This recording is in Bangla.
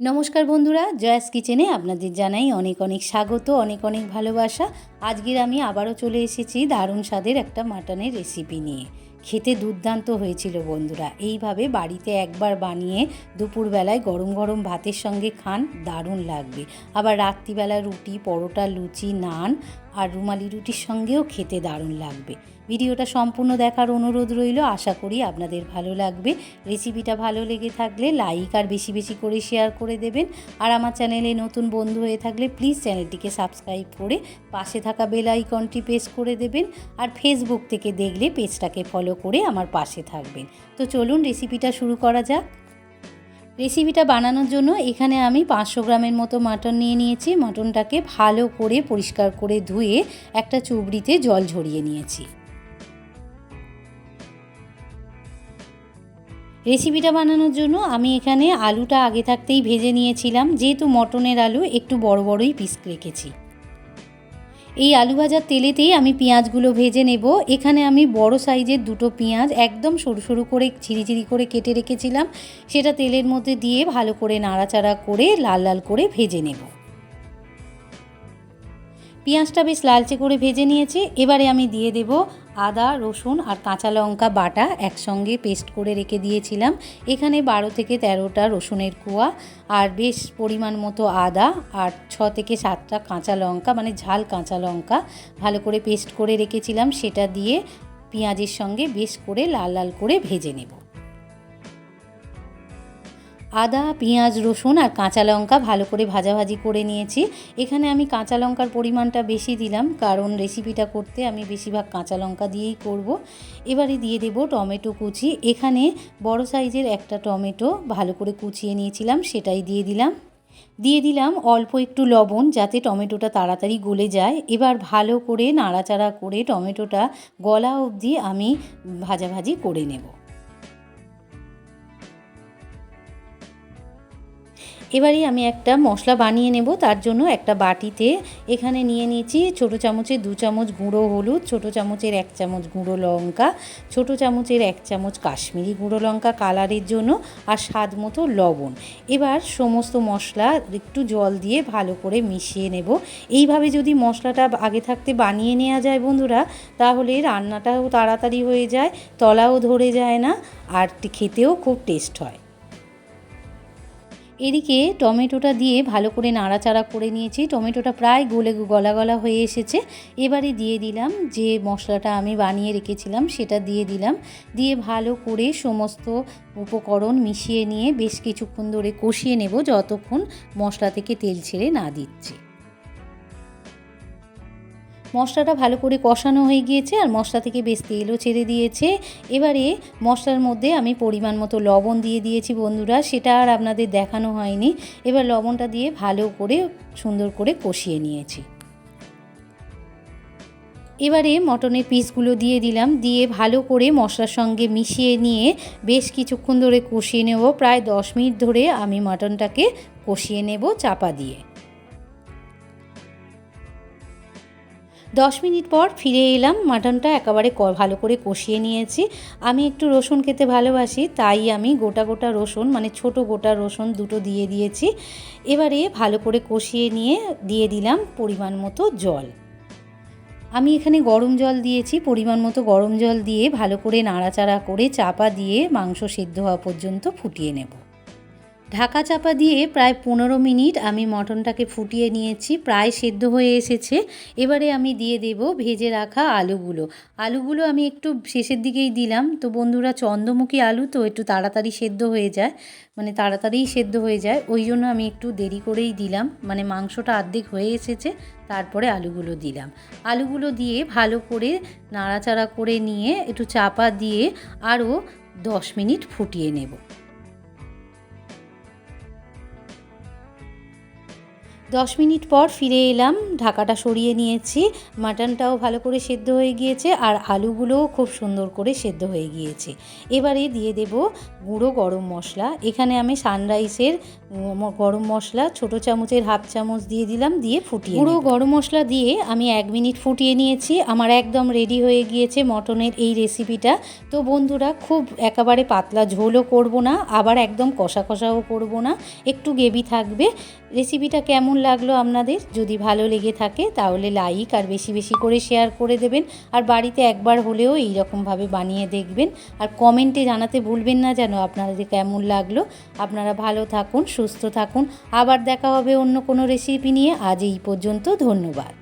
নমস্কার বন্ধুরা, জয়াস কিচেনে আপনাদের জানাই অনেক অনেক স্বাগত, অনেক অনেক ভালোবাসা। আজকের আমি আবারও চলে এসেছি দারুণ স্বাদের একটা মাটনের রেসিপি নিয়ে। খেতে দুর্দান্ত হয়েছিল বন্ধুরা, এইভাবে বাড়িতে একবার বানিয়ে দুপুরবেলায় গরম গরম ভাতের সঙ্গে খান দারুণ লাগবে। আবার রাত্রিবেলা রুটি, পরোটা, লুচি, নান আর রুমালি রুটির সঙ্গেও খেতে দারুণ লাগবে। ভিডিওটা সম্পূর্ণ দেখার অনুরোধ রইল, আশা করি আপনাদের ভালো লাগবে। রেসিপিটা ভালো লেগে থাকলে লাইক আর বেশি বেশি করে শেয়ার করে দেবেন। আর আমার চ্যানেলে নতুন বন্ধু হয়ে থাকলে প্লিজ চ্যানেলটিকে সাবস্ক্রাইব করে পাশে থাকা বেল আইকনটি প্রেস করে দেবেন। আর ফেসবুক থেকে দেখলে পেজটাকে ফলো করে আমার পাশে থাকবেন। তো চলুন রেসিপিটা শুরু করা যাক। রেসিপিটা বানানোর জন্য এখানে আমি পাঁচশো গ্রামের মতো মাটন নিয়ে নিয়েছি। মাটনটাকে ভালো করে পরিষ্কার করে ধুয়ে একটা চুবড়িতে জল ঝরিয়ে নিয়েছি। রেসিপিটা বানানোর জন্য আমি এখানে আলুটা আগে থাকতেই ভেজে নিয়েছিলাম। যেহেতু মটনের আলু একটু বড় বড়ই পিস রেখেছি। এই আলু ভাজার তেলেতেই আমি পেঁয়াজগুলো ভেজে নেব। এখানে আমি বড় সাইজের দুটো পেঁয়াজ একদম সরু সরু করে ঝিরিঝিরি করে কেটে রেখেছিলাম। সেটা তেলের মধ্যে দিয়ে ভালো করে নাড়াচাড়া করে লাল লাল করে ভেজে নেব। পেঁয়াজটা বেশ লালচে করে ভেজে নিয়েছি। এবারে আমি দিয়ে দেব আদা, রসুন আর কাঁচা লঙ্কা বাটা একসঙ্গে পেস্ট করে রেখে দিয়েছিলাম। এখানে বারো থেকে তেরোটা রসুনের কুয়া আর বেশ পরিমাণ মতো আদা আর ছ থেকে সাতটা কাঁচা লঙ্কা মানে ঝাল কাঁচা লঙ্কা ভালো করে পেস্ট করে রেখেছিলাম। সেটা দিয়ে পেঁয়াজের সঙ্গে বেশ করে লাল লাল করে ভেজে নেব। আদা, পেঁয়াজ, রসুন আর কাঁচা লঙ্কা ভালো করে ভাজাভাজি করে নিয়েছি। এখানে আমি কাঁচা লঙ্কার পরিমাণটা বেশি দিলাম, কারণ রেসিপিটা করতে আমি বেশিরভাগ কাঁচা লঙ্কা দিয়েই করব। এবারে দিয়ে দেব টমেটো কুচি। এখানে বড় সাইজের একটা টমেটো ভালো করে কুচিয়ে নিয়েছিলাম, সেটাই দিয়ে দিলাম। দিয়ে দিলাম অল্প একটু লবণ যাতে টমেটোটা তাড়াতাড়ি গলে যায়। এবার ভালো করে নাড়াচাড়া করে টমেটোটা গলা অবধি আমি ভাজাভাজি করে নেব। এবারে আমি একটা মশলা বানিয়ে নেব, তার জন্য একটা বাটিতে। এখানে নিয়ে নিয়েছি ছোটো চামচের দু চামচ গুঁড়ো হলুদ, ছোটো চামচের এক চামচ গুঁড়ো লঙ্কা, ছোটো চামচের এক চামচ কাশ্মীরি গুঁড়ো লঙ্কা কালারের জন্য, আর স্বাদ মতো লবণ। এবার সমস্ত মশলা একটু জল দিয়ে ভালো করে মিশিয়ে নেব। এইভাবে যদি মশলাটা আগে থাকতে বানিয়ে নেওয়া যায় বন্ধুরা, তাহলে রান্নাটাও তাড়াতাড়ি হয়ে যায়, তলাও ধরে যায় না, আর খেতেও খুব টেস্ট হয়। এদিকে টমেটোটা দিয়ে ভালো করে নাড়াচাড়া করে নিয়েছি। টমেটোটা প্রায় গলে গলা গলা হয়ে এসেছে। এবারে দিয়ে দিলাম যে মশলাটা আমি বানিয়ে রেখেছিলাম সেটা দিয়ে দিলাম। দিয়ে ভালো করে সমস্ত উপকরণ মিশিয়ে নিয়ে বেশ কিছুক্ষণ ধরে কষিয়ে নেব যতক্ষণ মশলা থেকে তেল ছেড়ে না দিচ্ছি। মশলাটা ভালো করে কষানো হয়ে গিয়েছে আর মশলা থেকে বেশ তেলও ছেড়ে দিয়েছে। এবারে মশলার মধ্যে আমি পরিমাণ মতো লবণ দিয়ে দিয়েছি বন্ধুরা, সেটা আর আপনাদের দেখানো হয়নি। এবার লবণটা দিয়ে ভালো করে সুন্দর করে কষিয়ে নিয়েছি। এবারে মটনের পিসগুলো দিয়ে দিলাম, দিয়ে ভালো করে মশলার সঙ্গে মিশিয়ে নিয়ে বেশ কিছুক্ষণ ধরে কষিয়ে নেব। প্রায় দশ মিনিট ধরে আমি মটনটাকে কষিয়ে নেব চাপা দিয়ে। দশ মিনিট পর ফিরে এলাম। মাটনটা একেবারে ভালো করে কষিয়ে নিয়েছি। আমি একটু রসুন খেতে ভালোবাসি, তাই আমি গোটা গোটা রসুন মানে ছোট গোটা রসুন দুটো দিয়ে দিয়েছি। এবারে ভালো করে কষিয়ে নিয়ে দিয়ে দিলাম পরিমাণ মতো জল। আমি এখানে গরম জল দিয়েছি, পরিমাণ মতো গরম জল দিয়ে ভালো করে নাড়াচাড়া করে চাপা দিয়ে মাংস সেদ্ধ হওয়া পর্যন্ত ফুটিয়ে নেব। ঢাকা চাপা দিয়ে প্রায় পনেরো মিনিট আমি মটনটাকে ফুটিয়ে নিয়েছি, প্রায় সেদ্ধ হয়ে এসেছে। এবারে আমি দিয়ে দেব ভেজে রাখা আলুগুলো। আলুগুলো আমি একটু শেষের দিকেই দিলাম। তো বন্ধুরা, চন্দ্রমুখী আলু তো একটু তাড়াতাড়ি সেদ্ধ হয়ে যায় মানে তাড়াতাড়িই সেদ্ধ হয়ে যায়। ওই জন্য আমি একটু দেরি করেই দিলাম মানে মাংসটা অর্ধেক হয়ে এসেছে, তারপরে আলুগুলো দিলাম। আলুগুলো দিয়ে ভালো করে নাড়াচাড়া করে নিয়ে একটু চাপা দিয়ে আরও দশ মিনিট ফুটিয়ে নেব। দশ মিনিট পর ফিরে এলাম ঢাকাটা সরিয়ে নিয়েছি মাটনটাও ভালো করে সেদ্ধ হয়ে গিয়েছে আর আলুগুলোও খুব সুন্দর করে সেদ্ধ হয়ে গিয়েছে। এবারে দিয়ে দেব গুঁড়ো গরম মশলা এখানে আমি সানরাইসের গরম মশলা ছোট চামচের হাফ চামচ দিয়ে দিলাম দিয়ে ফুটিয়ে গুঁড়ো গরম মশলা দিয়ে আমি এক মিনিট ফুটিয়ে নিয়েছি আমার একদম রেডি হয়ে গিয়েছে মটনের এই রেসিপিটা। তো বন্ধুরা খুব একেবারে পাতলা ঝোলও করব না আবার একদম কষা কষাও করব না একটু গ্রেভি থাকবে। রেসিপিটা কেমন লাগল আপনাদের। যদি ভালো লেগে থাকে তাহলে লাইক আর বেশি বেশি করে শেয়ার করে দেবেন। আর বাড়িতে একবার হলেও এই রকমভাবে বানিয়ে দেখবেন। আর কমেন্টে জানাতে ভুলবেন না যেন আপনাদের কেমন লাগল। আপনারা ভালো থাকুন, সুস্থ থাকুন। আবার দেখা হবে অন্য কোনো রেসিপি নিয়ে। আজ এই পর্যন্ত ধন্যবাদ।